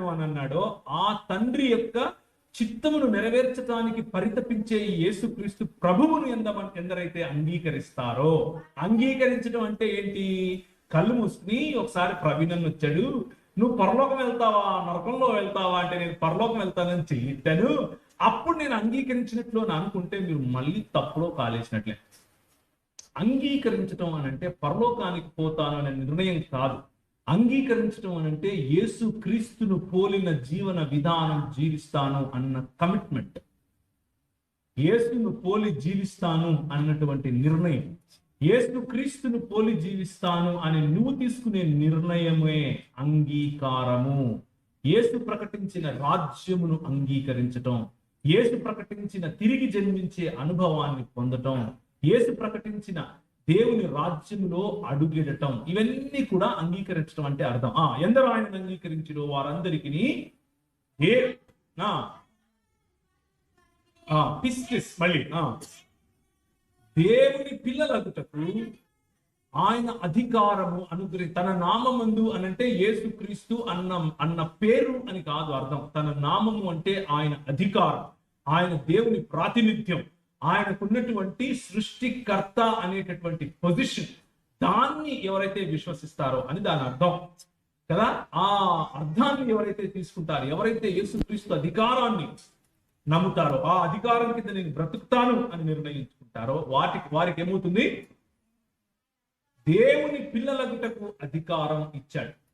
అని అన్నాడో ఆ తండ్రి యొక్క చిత్తమును నెరవేర్చడానికి పరితపించే యేసుక్రీస్తు ప్రభువును ఎందమని ఎందరైతే అంగీకరిస్తారో అంగీకరించడం అంటే ఏంటి? కళ్ళు మూసుకుని ఒకసారి ప్రవీణన్ వచ్చాడు నువ్వు పరలోకం వెళ్తావా? నరకంలో వెళ్తావా? అంటే నేను పరలోకం వెళ్తానని చెయ్యిట్టాను. అప్పుడు నేను అంగీకరించినట్లు అని అనుకుంటే మీరు మళ్ళీ తప్పులో కాలేసినట్లే. అంగీకరించడం అని అంటే పరలోకానికి పోతాను అనే నిర్ణయం కాదు. అంగీకరించడం అని అంటే యేసు క్రీస్తును పోలిన జీవన విధానం జీవిస్తాను అన్న కమిట్మెంట్ యేసును పోలి జీవిస్తాను అన్నటువంటి నిర్ణయం. యేసు క్రీస్తును పోలి జీవిస్తాను అని నువ్వు తీసుకునే నిర్ణయమే అంగీకారము. యేసు ప్రకటించిన రాజ్యమును అంగీకరించటం. యేసు ప్రకటించిన తిరిగి జన్మించే అనుభవాన్ని పొందటం. యేసు ప్రకటించిన దేవుని రాజ్యంలో అడుగెడటం. ఇవన్నీ కూడా అంగీకరించడం అంటే అర్థం. ఆ ఎందరో ఆయన అంగీకరించరు వారందరికీ ఏ పిస్టిస్ మళ్ళీ దేవుని పిల్లలగుటకు ఆయన అధికారము అనుగ్రహి తన నామమందు అనంటే యేసుక్రీస్తు అన్న అన్న పేరు అని కాదు అర్థం. తన నామము అంటే ఆయన అధికారం. ఆయన దేవుని ప్రాతినిధ్యం. ఆయనకున్నటువంటి సృష్టికర్త అనేటటువంటి పొజిషన్ దాన్ని ఎవరైతే విశ్వసిస్తారో అని దాని అర్థం. కదా? ఆ అర్థాన్ని ఎవరైతే తీసుకుంటారో ఎవరైతే యేసుక్రీస్తు అధికారాన్ని నమ్ముతారో ఆ అధికారం కింద నేను బ్రతుకుతాను అని నిర్ణయించుకుంటారో వాటికి వారికి ఏమవుతుంది? దేవుని పిల్లలకుటకు అధికారం ఇచ్చాడు.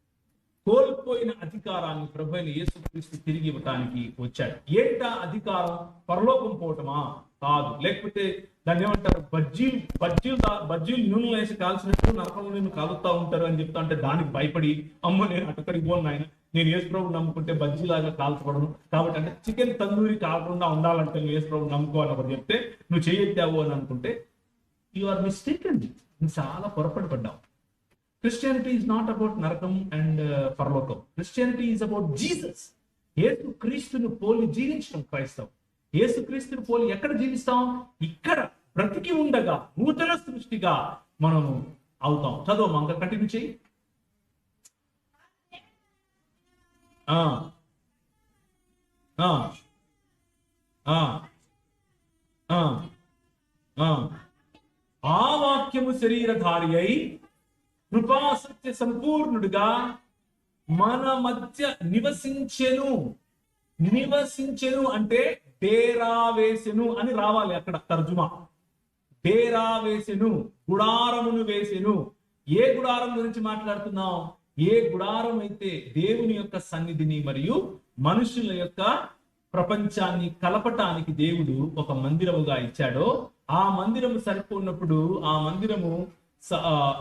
కోల్పోయిన అధికారాన్ని ప్రభు అయిన యేసుక్రీస్తు తిరిగి ఇవ్వటానికి వచ్చాడు. ఏంటా అధికారం? పరలోకం పోవటమా? కాదు. లేకపోతే దాన్ని ఏమంటారు? బజ్జీలు బజ్జీలు బజ్జీలు నూనె వేసి కాల్చినట్టు నరకంలో నేను కాలుతా ఉంటారు అని చెప్తా అంటే దానికి భయపడి అమ్మ నేను అటుకడికి పోను ఆయన నేను యేసు ప్రభు నమ్ముకుంటే బజ్జీలాగా కాల్చబడను. కాబట్టి అంటే చికెన్ తందూరి కాకుండా ఉండాలంటే నువ్వు యేసు ప్రభు నమ్ముకోవాలని ఒకటి చెప్తే నువ్వు చేయొద్దావు అని అనుకుంటే యు ఆర్ మిస్టేక్ అండి నువ్వు చాలా పొరపాటు పడ్డావు. క్రిస్టియానిటీ ఈజ్ నాట్ అబౌట్ నరకం అండ్ uh, పరలోకం. క్రిస్టియానిటీ ఈజ్ అబౌట్ జీసస్ యేసు క్రీస్తును పోలి జీవించడం క్రైస్తవం. ఏసు క్రీస్తును పోలి ఎక్కడ జీవిస్తాం? ఇక్కడ బ్రతికి ఉండగా నూతన సృష్టిగా మనము అవుతాం. చదువు మంగ కంటిన్యూ చేయి. ఆ. ఆ. ఆ వాక్యము శరీరధారి అయి కృపాసత్య సంపూర్ణుడుగా మన మధ్య నివసించెను. నివసించెను అంటే డేరా వేసెను అని రావాలి అక్కడ తర్జుమా. డేరా వేసెను గుడారమును వేసెను ఏ గుడారం గురించి మాట్లాడుతున్నాం? ఏ గుడారం అయితే దేవుని యొక్క సన్నిధిని మరియు మనుషుల యొక్క ప్రపంచాన్ని కలపటానికి దేవుడు ఒక మందిరముగా ఇచ్చాడో ఆ మందిరము సరిపోయినప్పుడు ఆ మందిరము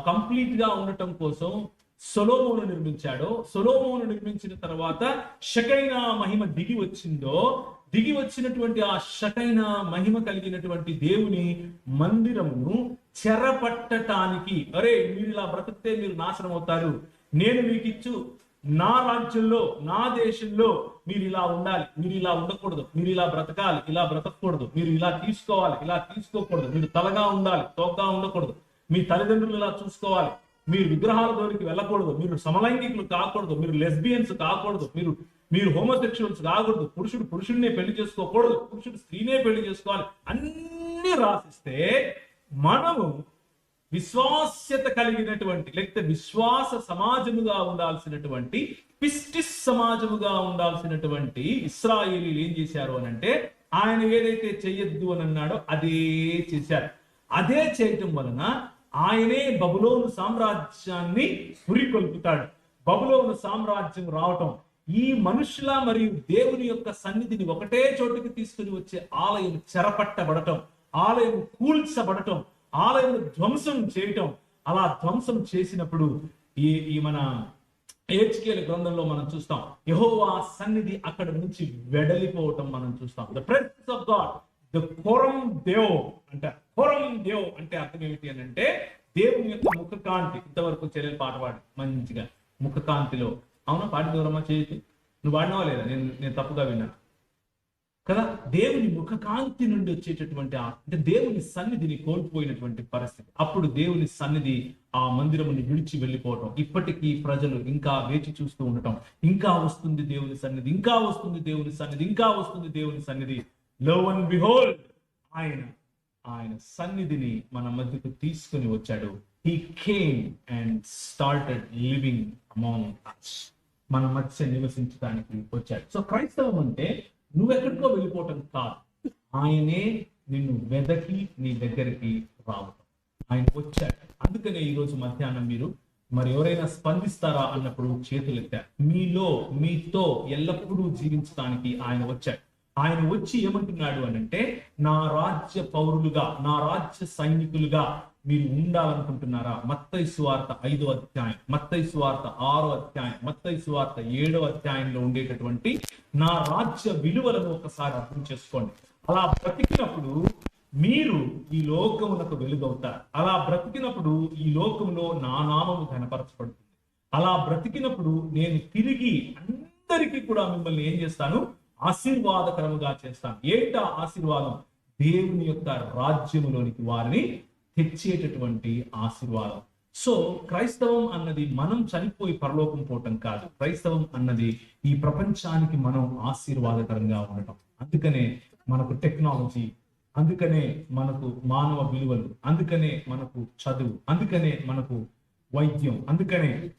కంప్లీట్గా ఉండటం కోసం సొలోమోను నిర్మించాడో సొలోమోను నిర్మించిన తర్వాత షకైనా మహిమ దిగి వచ్చిందో దిగి వచ్చినటువంటి ఆ షకైన మహిమ కలిగినటువంటి దేవుని మందిరమును చెరపట్టటానికి అరే మీరు ఇలా బ్రతికితే మీరు నాశనం అవుతారు. నేను మీకు ఇచ్చు నా రాజ్యంలో నా దేశంలో మీరు ఇలా ఉండాలి. మీరు ఇలా ఉండకూడదు. మీరు ఇలా బ్రతకాలి. ఇలా బ్రతకూడదు. మీరు ఇలా తీసుకోవాలి. ఇలా తీసుకోకూడదు. మీరు తలగా ఉండాలి. తోగ్గా ఉండకూడదు. మీ తల్లిదండ్రులు ఇలా చూసుకోవాలి? మీరు విగ్రహాల జోలికి వెళ్ళకూడదు మీరు సమలైంగికులు కాకూడదు మీరు లెస్బియన్స్ కాకూడదు మీరు మీరు హోమోసెక్షువల్స్ కాకూడదు పురుషుడు పురుషుడినే పెళ్ళి చేసుకోకూడదు పురుషుడు స్త్రీనే పెళ్ళి చేసుకోవాలి. అన్ని రాసిస్తే మనము విశ్వాస్యత కలిగినటువంటి లేకపోతే విశ్వాస సమాజముగా ఉండాల్సినటువంటి పిస్టిస్ సమాజముగా ఉండాల్సినటువంటి ఇస్రాయేలీలు ఏం చేశారు అని అంటే ఆయన ఏదైతే చెయ్యొద్దు అని అన్నాడో అదే చేశారు. అదే చేయటం వలన ఆయనే బబులోను సామ్రాజ్యాన్ని పురికొల్పుతాడు. బబులోను సామ్రాజ్యం రావటం ఈ మనుషుల మరియు దేవుని యొక్క సన్నిధిని ఒకటే చోటుకి తీసుకుని వచ్చే ఆలయం చెరపట్టబడటం ఆలయం కూల్చబడటం ఆలయం ధ్వంసం చేయటం. అలా ధ్వంసం చేసినప్పుడు ఈ ఈ మన ఏహెచ్కేల గ్రంథంలో మనం చూస్తాం యహోవా సన్నిధి అక్కడ నుంచి వెడలిపోవటం మనం చూస్తాం. The presence of God the కొరం దేవ్ అంటే కొరం దేవ్ అంటే అర్థం ఏమిటి అని అంటే దేవుని యొక్క ముఖ కాంతి ఇంతవరకు చెల్లెలు పాట పాడు మంచిగా ముఖకాంతిలో. అవునా? పాటి దూరమా చేసి నువ్వు వాడినావా లేదా? నేను నేను తప్పుగా విన్నాను కదా? దేవుని ముఖకాంతి నుండి వచ్చేటటువంటి అంటే దేవుని సన్నిధిని కోల్పోయినటువంటి పరిస్థితి. అప్పుడు దేవుని సన్నిధి ఆ మందిరముని విడిచి వెళ్ళిపోవటం. ఇప్పటికీ ప్రజలు ఇంకా వేచి చూస్తూ ఉండటం. ఇంకా వస్తుంది దేవుని సన్నిధి ఇంకా వస్తుంది దేవుని సన్నిధి ఇంకా వస్తుంది దేవుని సన్నిధి. లో అండ్ బిహోల్డ్ ఆయన ఆయన సన్నిధిని మన మధ్యకు తీసుకుని వచ్చాడు. He came and started living among us మన మధ్య నివసించడానికి వచ్చాడు. సో క్రైస్తవం అంటే నువ్వెక్కడికో వెళ్ళిపోవటం కాదు. ఆయనే నిన్ను వెదకి నీ దగ్గరికి రావటం. ఆయన వచ్చాడు. అందుకనే ఈ రోజు మధ్యాహ్నం మీరు మరి ఎవరైనా స్పందిస్తారా అన్నప్పుడు చేతులు ఎత్తారు మీలో మీతో ఎల్లప్పుడూ జీవించడానికి ఆయన వచ్చాడు. ఆయన వచ్చి ఏమంటున్నాడు అనంటే నా రాజ్య పౌరులుగా నా రాజ్య సైనికులుగా మీరు ఉండాలనుకుంటున్నారా? మత్తై సువార్త ఐదో అధ్యాయం మత్తై సువార్త ఆరో అధ్యాయం మత్తై సువార్త ఏడో అధ్యాయంలో ఉండేటటువంటి నా రాజ్య విలువలను ఒకసారి అర్థం చేసుకోండి. అలా బ్రతికినప్పుడు మీరు ఈ లోకమునకు వెలుగవుతారు. అలా బ్రతికినప్పుడు ఈ లోకంలో నా నామము ఘనపరచబడుతుంది. అలా బ్రతికినప్పుడు నేను తిరిగి అందరికీ కూడా మిమ్మల్ని ఏం చేస్తాను? ఆశీర్వాదకరముగా చేస్తాను. ఏంటా ఆశీర్వాదం? దేవుని యొక్క రాజ్యములోనికి వారిని తెచ్చేటటువంటి ఆశీర్వాదం. సో క్రైస్తవం అన్నది మనం చనిపోయి పరలోకం పోవటం కాదు. క్రైస్తవం అన్నది ఈ ప్రపంచానికి మనం ఆశీర్వాదకరంగా ఉండటం. అందుకనే మనకు టెక్నాలజీ అందుకనే మనకు మానవ విలువలు అందుకనే మనకు చదువు అందుకనే మనకు వైద్యం అందుకనే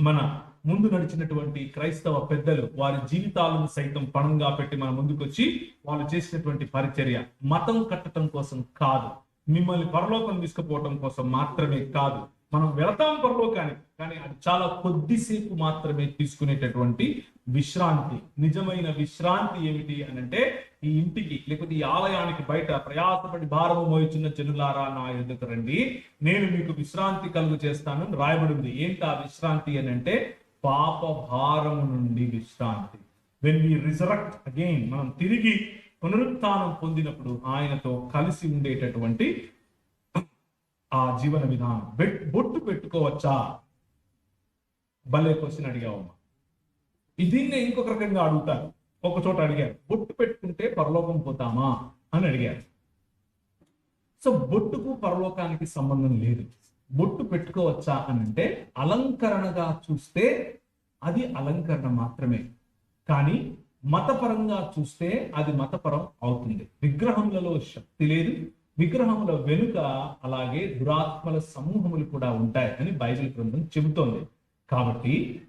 మన ముందు నడిచినటువంటి క్రైస్తవ పెద్దలు వారి జీవితాలను సైతం పణంగా పెట్టి మన ముందుకొచ్చి వాళ్ళు చేసినటువంటి పరిచర్య మతం కట్టడం కోసం కాదు. మిమ్మల్ని పరలోకం తీసుకుపోవటం కోసం మాత్రమే కాదు. మనం వెళతాం పరలోకానికి కానీ అది చాలా కొద్దిసేపు మాత్రమే తీసుకునేటటువంటి విశ్రాంతి. నిజమైన విశ్రాంతి ఏమిటి అని అంటే ఈ ఇంటికి లేకపోతే ఈ ఆలయానికి బయట ప్రయాసపడి భారము మోయిచున్న చెల్లులారా నా ఎదుకు రండి. నేను మీకు విశ్రాంతి కలుగు చేస్తాను రాయబడింది ఏంటి ఆ విశ్రాంతి అని అంటే పాప భారము నుండి విశ్రాంతి. వెన్ వి రిజరక్ట్ అగైన్ మనం తిరిగి పునరుత్నం పొందినప్పుడు ఆయనతో కలిసి ఉండేటటువంటి ఆ జీవన విధానం. బెట్ బొట్టు పెట్టుకోవచ్చా? భలే క్వశ్చన్ అడిగావమ్మా దీన్నే ఇంకొక రకంగా అడుగుతారు. ఒక చోట అడిగారు బొట్టు పెట్టుకుంటే పరలోకం పోతామా? అని అడిగారు. సో బొట్టుకు పరలోకానికి సంబంధం లేదు. బొట్టు పెట్టుకోవచ్చా అని అంటే అలంకరణగా చూస్తే అది అలంకరణ మాత్రమే. కానీ మతపరంగా చూస్తే అది మతపరం అవుతుంది. విగ్రహములలో శక్తి లేదు. విగ్రహముల వెనుక అలాగే దురాత్మల సమూహములు కూడా ఉంటాయి అని బైబిల్ గ్రంథం చెబుతోంది. కాబట్టి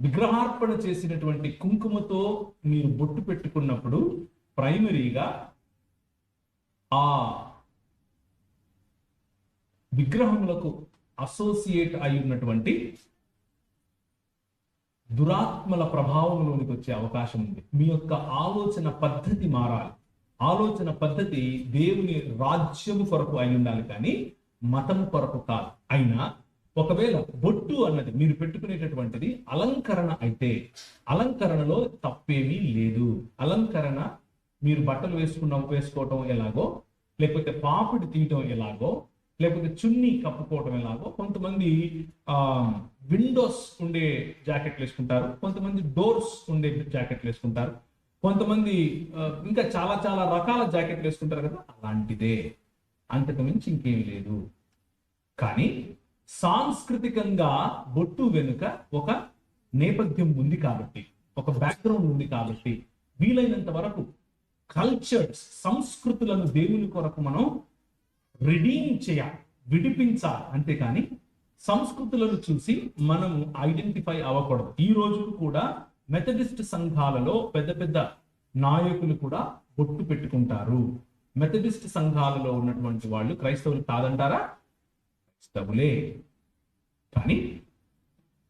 విగ్రహార్పణ చేసినటువంటి కుంకుమతో మీరు బొట్టు పెట్టుకున్నప్పుడు ప్రైమరీగా ఆ విగ్రహములకు అసోసియేట్ అయి ఉన్నటువంటి దురాత్మల ప్రభావంలోనికి వచ్చే అవకాశం ఉంది. మీ యొక్క ఆలోచన పద్ధతి మారాలి. ఆలోచన పద్ధతి దేవుని రాజ్యము కొరకు అయి ఉండాలి కానీ మతం కొరకు కాదు. అయినా ఒకవేళ బొట్టు అన్నది మీరు పెట్టుకునేటటువంటిది అలంకరణ అయితే అలంకరణలో తప్పేమీ లేదు. అలంకరణ మీరు బట్టలు వేసుకున్న వేసుకోవటం ఎలాగో లేకపోతే పాపిడి తీయటం ఎలాగో లేకపోతే చున్నీ కప్పుకోవటం ఎలాగో కొంతమంది ఆ విండోస్ ఉండే జాకెట్లు వేసుకుంటారు కొంతమంది డోర్స్ ఉండే జాకెట్లు వేసుకుంటారు కొంతమంది ఇంకా చాలా చాలా రకాల జాకెట్లు వేసుకుంటారు కదా అలాంటిదే. అంతకు మించి ఇంకేం లేదు. కానీ సాంస్కృతికంగా బొట్టు వెనుక ఒక నేపథ్యం ఉంది కాబట్టి ఒక బ్యాక్గ్రౌండ్ ఉంది కాబట్టి వీలైనంత వరకు కల్చర్స్ సంస్కృతులను దేవుని కొరకు మనం రిడీమ్ చేయాలి విడిపించాలి. అంతేకాని సంస్కృతులను చూసి మనము ఐడెంటిఫై అవ్వకూడదు. ఈ రోజు కూడా మెథడిస్ట్ సంఘాలలో పెద్ద పెద్ద నాయకులు కూడా బొట్టు పెట్టుకుంటారు. మెథడిస్ట్ సంఘాలలో ఉన్నటువంటి వాళ్ళు క్రైస్తవులు కాదంటారా? క్రైస్తవులే. కానీ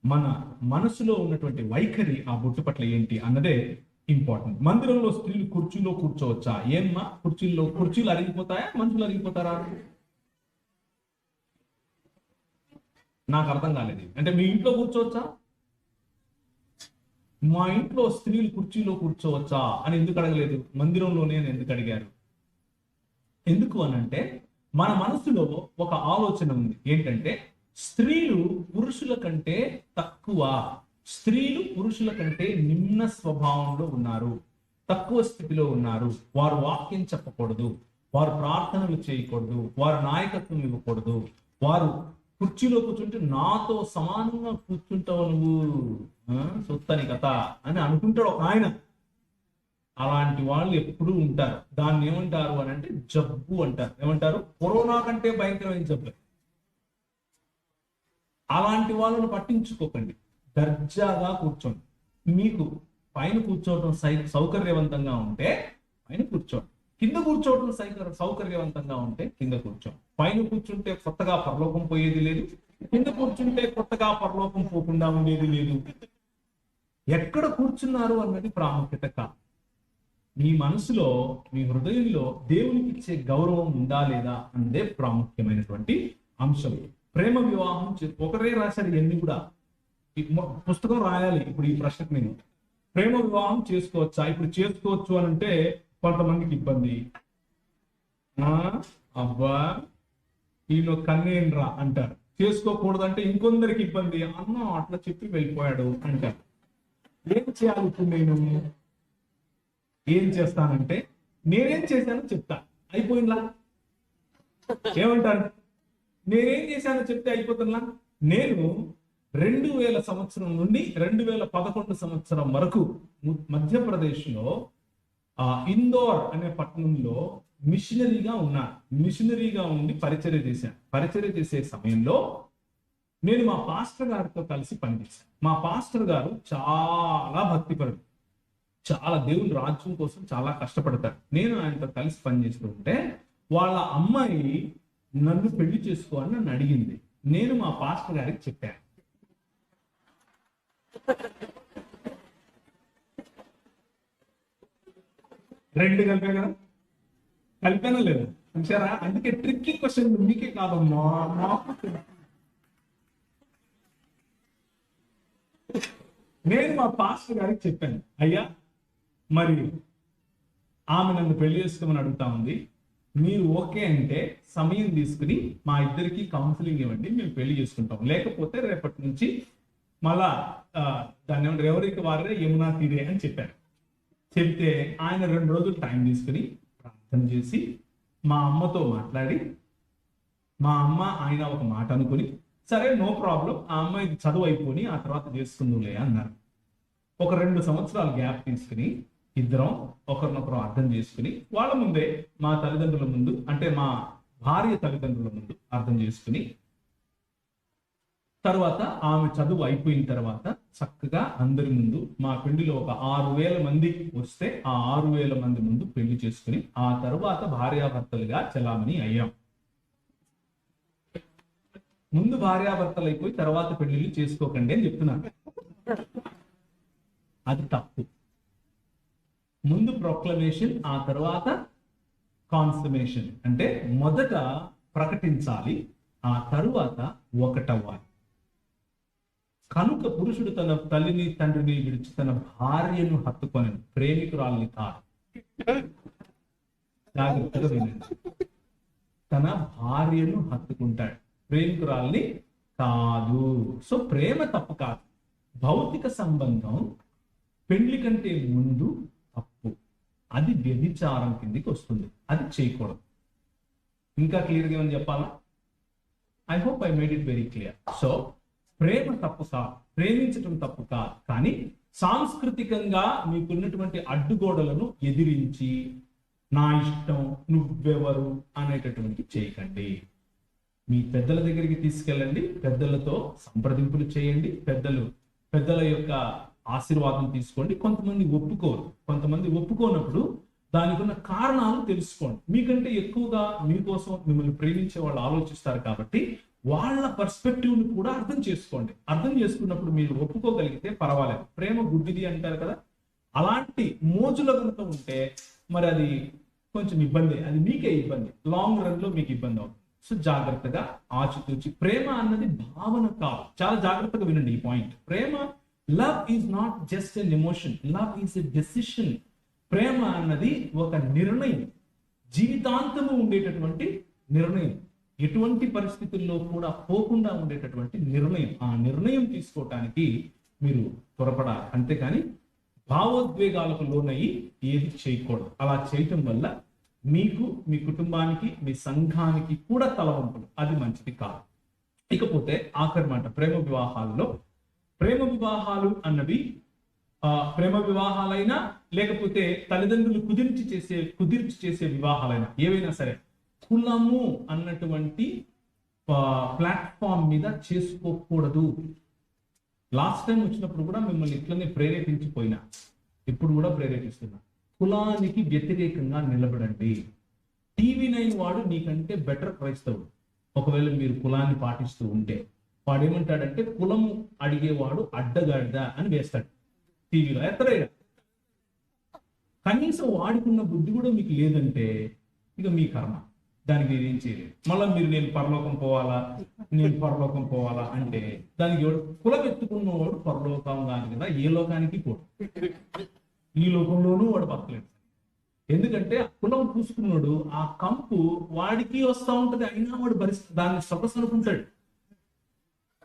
మన మనసులో ఉన్నటువంటి వైఖరి ఆ బొట్టు పట్ల ఏంటి అన్నదే ఇంపార్టెంట్ మందిరంలో స్త్రీలు కుర్చీలో కూర్చోవచ్చా? ఏమ్మా? కుర్చీల్లో కుర్చీలు అరిగిపోతాయా? మనుషులు అరిగిపోతారా? నాకు అర్థం కాలేదు. అంటే మీ ఇంట్లో కూర్చోవచ్చా? మా ఇంట్లో స్త్రీలు కుర్చీలో కూర్చోవచ్చా అని ఎందుకు అడగలేదు? మందిరంలోనే అని ఎందుకు అడిగారు? ఎందుకు అనంటే మన మనసులో ఒక ఆలోచన ఉంది. ఏంటంటే స్త్రీలు పురుషుల కంటే తక్కువ. స్త్రీలు పురుషుల కంటే నిమ్న స్వభావంలో ఉన్నారు తక్కువ స్థితిలో ఉన్నారు. వారు వాక్యం చెప్పకూడదు వారు ప్రార్థనలు చేయకూడదు వారు నాయకత్వం ఇవ్వకూడదు. వారు కుర్చీలో కూర్చుంటే నాతో సమానంగా కూర్చుంటావు నువ్వు సొత్తని కథ అని అనుకుంటాడు ఒక ఆయన. అలాంటి వాళ్ళు ఎప్పుడూ ఉంటారు. దాన్ని ఏమంటారు అని అంటే జబ్బు అంటారు. ఏమంటారు? కరోనా కంటే భయంకరమైన జబ్బు. అలాంటి వాళ్ళను పట్టించుకోకండి. దర్జాగా కూర్చోండి. మీకు పైన కూర్చోవటం సై- సౌకర్యవంతంగా ఉంటే పైన కూర్చోండి. కింద కూర్చోవటం సౌకర్య సౌకర్యవంతంగా ఉంటే కింద కూర్చోండి. పైన కూర్చుంటే కొత్తగా పరలోకం పోయేది లేదు. కింద కూర్చుంటే కొత్తగా పరలోకం పోకుండా ఉండేది లేదు. ఎక్కడ కూర్చున్నారు అన్నది ప్రాముఖ్యత కాదు. మీ మనసులో మీ హృదయంలో దేవునికి ఇచ్చే గౌరవం ఉందా లేదా అన్నదే ప్రాముఖ్యమైనటువంటి అంశం. ప్రేమ వివాహం ఒకరే రాశారు ఎన్ని కూడా పుస్తకం రాయాలి ఇప్పుడు ఈ ప్రశ్నకు నేను. ప్రేమ వివాహం చేసుకోవచ్చా? ఇప్పుడు చేసుకోవచ్చు అని అంటే కొంతమందికి ఇబ్బంది. ఆ, అబ్బా! ఈయన కన్నేండ్రా అంటారు. చేసుకోకూడదంటే ఇంకొందరికి ఇబ్బంది. అన్న అట్లా చెప్పి వెళ్ళిపోయాడు అంటారు. ఏం చేయాలి ఇప్పుడు నేను? ఏం చేస్తానంటే నేనేం చేశానో చెప్తా. అయిపోయిందా? ఏమంటారు? నేనేం చేశానో చెప్తే అయిపోతుందా? నేను రెండు వేల సంవత్సరం నుండి రెండు వేల పదకొండు సంవత్సరం వరకు మధ్యప్రదేశ్లో ఆ ఇందోర్ అనే పట్టణంలో మిషనరీగా ఉన్నాను మిషనరీగా ఉండి పరిచర్య చేశాను పరిచర్య చేసే సమయంలో నేను మా పాస్టర్ గారితో కలిసి పనిచేశాను మా పాస్టర్ గారు చాలా భక్తిపరుడు. చాలా దేవుని రాజ్యం కోసం చాలా కష్టపడతాడు నేను ఆయనతో కలిసి పనిచేస్తుంటే వాళ్ళ అమ్మాయి నన్ను పెళ్ళి చేసుకో అని నన్ను అడిగింది. నేను మా పాస్టర్ గారికి చెప్పాను. రెండు కలిపా కదా కలిపానా లేదు? చూసారా అందుకే ట్రిక్కీ క్వశ్చన్ మీకే కాదమ్మా. నేను మా పాస్టర్ గారికి చెప్పాను. అయ్యా మరి ఆమె నన్ను పెళ్ళి చేసుకోమని అడుగుతా ఉంది. మీరు ఓకే అంటే సమయం తీసుకుని మా ఇద్దరికి కౌన్సిలింగ్ ఇవ్వండి. మేము పెళ్ళి చేసుకుంటాం. లేకపోతే రేపటి నుంచి మళ్ళా దాన్ని ఏమంటారు? ఎవరికి వారే యమునా తీరే అని చెప్పారు. చెప్తే ఆయన రెండు రోజులు టైం తీసుకుని ప్రార్థన చేసి మా అమ్మతో మాట్లాడి మా అమ్మ ఆయన ఒక మాట అనుకుని సరే నో ప్రాబ్లం ఆ అమ్మాయి చదువు అయిపోయి ఆ తర్వాత చేసుకుందులే అన్నారు. ఒక రెండు సంవత్సరాలు గ్యాప్ తీసుకుని ఇద్దరం ఒకరినొకరు అర్థం చేసుకుని వాళ్ళ ముందే మా తల్లిదండ్రుల ముందు అంటే మా భార్య తల్లిదండ్రుల ముందు అర్థం చేసుకుని తర్వాత ఆమె చదువు అయిపోయిన తర్వాత చక్కగా అందరి ముందు మా పెళ్ళిలో ఒక ఆరు వేల మంది వస్తే ఆ ఆరు వేల మంది ముందు పెళ్ళి చేసుకుని ఆ తర్వాత భార్యాభర్తలుగా చలామణి అయ్యాం. ముందు భార్యాభర్తలు అయిపోయి తర్వాత పెళ్ళిళ్ళు చేసుకోకండి అని చెప్తున్నాను అది తప్పు. ముందు ప్రొక్లమేషన్ ఆ తర్వాత కాన్సమేషన్ అంటే మొదట ప్రకటించాలి ఆ తరువాత ఒకటవ్వాలి. కనుక పురుషుడు తన తల్లిని తండ్రిని విడిచి తన భార్యను హత్తుకొని ప్రేమికురాలని కాదు. జాగ్రత్తగా వినండి. తన భార్యను హత్తుకుంటాడు. ప్రేమికురాల్ని కాదు. సో ప్రేమ తప్పు కాదు. భౌతిక సంబంధం పెళ్ళి కంటే ముందు తప్పు. అది వ్యభిచారం కిందికి వస్తుంది. అది చేయకూడదు. ఇంకా క్లియర్గా ఏమని చెప్పాలా? I hope I made it very clear so ప్రేమ తప్పు ప్రేమించటం తప్పు కాదు. కానీ సాంస్కృతికంగా మీకున్నటువంటి అడ్డుగోడలను ఎదిరించి నా ఇష్టం నువ్వెవరు అనేటటువంటి చేయకండి. మీ పెద్దల దగ్గరికి తీసుకెళ్ళండి. పెద్దలతో సంప్రదింపులు చేయండి. పెద్దలు పెద్దల యొక్క ఆశీర్వాదం తీసుకోండి. కొంతమంది ఒప్పుకోరు. కొంతమంది ఒప్పుకోనప్పుడు దానికి ఉన్న కారణాలు తెలుసుకోండి. మీకంటే ఎక్కువగా మీకోసం మిమ్మల్ని ప్రేమించే వాళ్ళు ఆలోచిస్తారు కాబట్టి వాళ్ళ పర్స్పెక్టివ్ని కూడా అర్థం చేసుకోండి. అర్థం చేసుకున్నప్పుడు మీరు ఒప్పుకోగలిగితే పర్వాలేదు. ప్రేమ గుడ్డిది అంటారు కదా? అలాంటి మోజుల కనుక ఉంటే మరి అది కొంచెం ఇబ్బంది. అది మీకే ఇబ్బంది. లాంగ్ రన్లో మీకు ఇబ్బంది అవుతుంది. సో జాగ్రత్తగా ఆచితూచి ప్రేమ అన్నది భావన కాదు. చాలా జాగ్రత్తగా వినండి ఈ point Prema love is not just an emotion love is a decision ప్రేమ అన్నది ఒక నిర్ణయం. జీవితాంతము ఉండేటటువంటి నిర్ణయం. ఎటువంటి పరిస్థితుల్లో కూడా పోకుండా ఉండేటటువంటి నిర్ణయం ఆ నిర్ణయం తీసుకోవటానికి మీరు త్వరపడాలి. అంతేకాని భావోద్వేగాలకు లోనయ్యి ఏది చేయకూడదు. అలా చేయటం వల్ల మీకు మీ కుటుంబానికి మీ సంఘానికి కూడా తలవంపులు. అది మంచిది కాదు. ఇకపోతే ఆఖరి మాట ప్రేమ వివాహాల్లో ప్రేమ వివాహాలు అన్నవి ఆ, ప్రేమ వివాహాలైనా లేకపోతే తల్లిదండ్రులు కుదిర్చి చేసే కుదిర్చి చేసే వివాహాలైనా ఏవైనా సరే కులము అన్నటువంటి ప్లాట్ఫామ్ మీద చేసుకోకూడదు. లాస్ట్ టైం వచ్చినప్పుడు కూడా మిమ్మల్ని ఇట్లనే ప్రేరేపించిపోయినా. ఇప్పుడు కూడా ప్రేరేపిస్తున్నా. కులానికి వ్యతిరేకంగా నిలబడండి. టీవీ నైన్ వాడు నీకంటే బెటర్ క్రైస్తవుడు. ఒకవేళ మీరు కులాన్ని పాటిస్తూ ఉంటే. వాడు ఏమంటాడంటే కులము అడిగేవాడు అడ్డగాడిద అని వేస్తాడు. టీవీలో ఎత్తలేడు. కనీసం వాడుకున్న బుద్ధి కూడా మీకు లేదంటే ఇక మీ కర్మ. దానికి మీరు ఏం చేయలేదు. మళ్ళీ మీరు నేను పరలోకం పోవాలా? నేను పరలోకం పోవాలా అంటే దానికి కులం ఎత్తుకున్నవాడు పరలోకం కాదు కదా ఏ లోకానికి పోడు ఈ లోకంలోనూ వాడు బతకలేడు. ఎందుకంటే కులం పూసుకున్నాడు ఆ కంపు వాడికి వస్తా ఉంటది అయినా వాడు భరిస్త దాన్ని సొగసు అనుకుంటాడు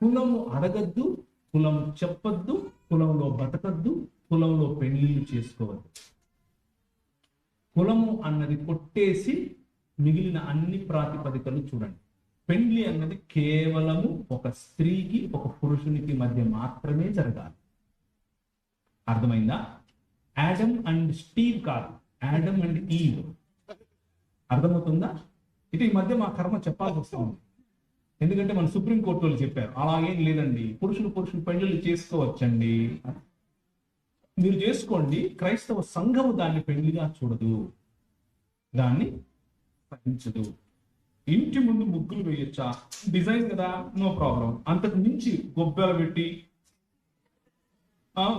కులము అడగద్దు కులం చెప్పొద్దు కులంలో బతకద్దు కులంలో పెళ్ళిళ్ళు చేసుకోవద్దు. కులము అన్నది కొట్టేసి మిగిలిన అన్ని ప్రాతిపదికలు చూడండి. పెండ్లి అన్నది కేవలము ఒక స్త్రీకి ఒక పురుషునికి మధ్య మాత్రమే జరగాలి. అర్థమైందా? యాడమ్ అండ్ స్టీవ్ కాదు. యాడమ్ అండ్ ఈవ్ అర్థమవుతుందా? ఇటు ఈ మధ్య మా కర్మ చెప్పాల్సి వస్తుంది. ఎందుకంటే మన సుప్రీం కోర్టు వాళ్ళు చెప్పారు అలాగేం లేదండి. పురుషులు పురుషులు పెళ్ళిళ్ళు చేసుకోవచ్చండి. మీరు చేసుకోండి క్రైస్తవ సంఘము దాన్ని పెళ్ళిగా చూడదు. దాన్ని సహించదు ఇంటి ముందు ముగ్గులు వేయొచ్చా? డిజైన్ కదా నో ప్రాబ్లం. అంతకు మించి గొబ్బెలు పెట్టి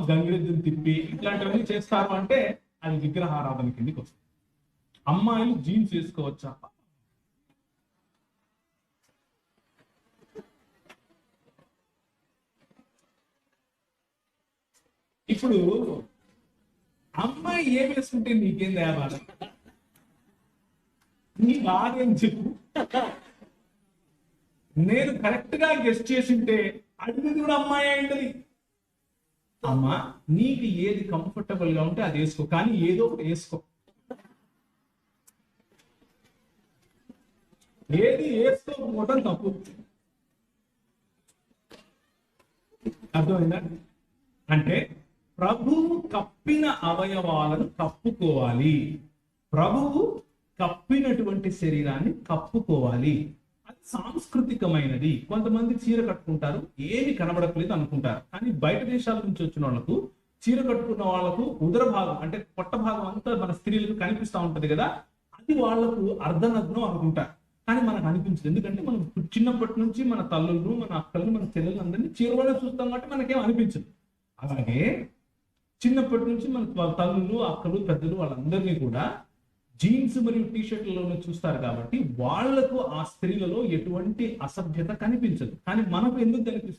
గంగిరెద్దుని తిప్పి ఇట్లాంటివన్నీ చేస్తారు అంటే అది విగ్రహారాధన కిందకి వస్తుంది? అమ్మాయిలు జీన్స్ వేసుకోవచ్చా? ఇప్పుడు అమ్మాయి ఏం వేసుకుంటే నీకేం దేవాలి నీ బాధ చెప్పు? నేను కరెక్ట్గా గెస్ట్ చేసింటే అడిగింది కూడా అమ్మాయి అయింటది అమ్మా నీకు ఏది కంఫర్టబుల్గా ఉంటే అది వేసుకో కానీ ఏదో ఒకటి వేసుకో. ఏది వేసుకోకపోవడం తప్పు. అర్థమైందా? అంటే ప్రభువు కప్పిన అవయవాలను కప్పుకోవాలి ప్రభువు కప్పినటువంటి శరీరాన్ని కప్పుకోవాలి. అది సాంస్కృతికమైనది. కొంతమంది చీర కట్టుకుంటారు ఏమి కనబడట్లేదు అనుకుంటారు. కానీ బయట దేశాల నుంచి వచ్చిన వాళ్ళకు చీర కట్టుకున్న వాళ్ళకు ఉదర భాగం అంటే పొట్ట భాగం అంతా మన స్త్రీలకు కనిపిస్తా ఉంటది కదా అది వాళ్ళకు అర్ధనగ్నం అనుకుంటారు కానీ మనకు అనిపించదు. ఎందుకంటే మనం చిన్నప్పటి నుంచి మన తల్లులను మన అక్కలను మన చెల్లెలు అందరినీ చీరలోనే చూస్తాం కాబట్టి మనకేం అనిపించదు. అలాగే చిన్నప్పటి నుంచి మన తల్లులు అక్కలు పెద్దలు వాళ్ళందరినీ కూడా జీన్స్ మరియు టీ షర్ట్లలోనే చూస్తారు కాబట్టి వాళ్ళకు ఆ స్త్రీలలో ఎటువంటి అసభ్యత కనిపించదు. కానీ మనకు ఎందుకు కనిపిస్తుంది?